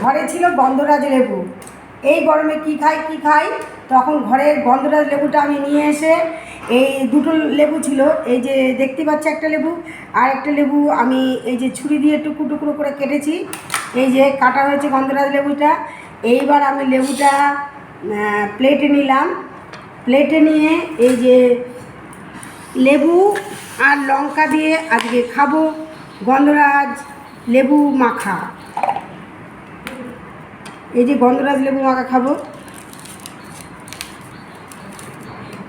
ঘরে ছিল গন্ধরাজ লেবু। এই গরমে কি খাই কি খাই? তখন ঘরের গন্ধরাজ লেবুটা আমি নিয়ে এসে এই দুটো লেবু ছিল। এই যে দেখতে পাচ্ছি একটা লেবু, আর একটা লেবু আমি এই যে ছুরি দিয়ে টুকরো টুকরো করে কেটেছি। এই যে কাটা হয়েছে গন্ধরাজ লেবুটা। এইবার আমি লেবুটা প্লেটে নিলাম। প্লেটে নিয়ে এই যে লেবু আর লঙ্কা দিয়ে আজকে খাব গন্ধরাজ লেবু মাখা। এই যে গন্ধরাজ লেবু মাখা খাব।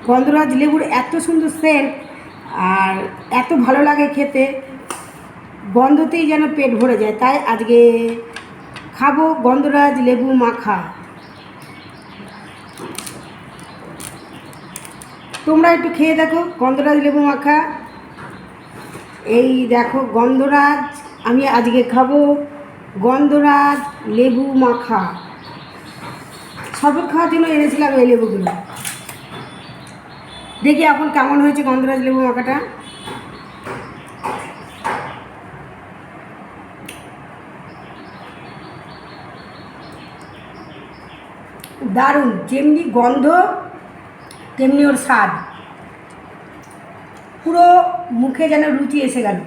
গন্ধরাজ লেবুর এত সুন্দর সেন্ট আর এত ভালো লাগে খেতে। গন্ধতেই যেন পেট ভরে যায়। তাই আজকে খাব গন্ধরাজ লেবু মাখা। তোমরা একটু খেয়ে দেখো গন্ধরাজ লেবু মাখা। এই দেখো গন্ধরাজ, আমি আজকে খাব গন্ধরাজ লেবু মাখা। শরবত খাওয়ার জন্য এনেছিলাম এই লেবুগুলো। দেখি এখন কেমন হয়েছে গন্ধরাজ লেবু মাখাটা। দারুণ, যেমনি গন্ধ, তেমনি ওর স্বাদ। পুরো মুখে যেন রুচি এসে গেল।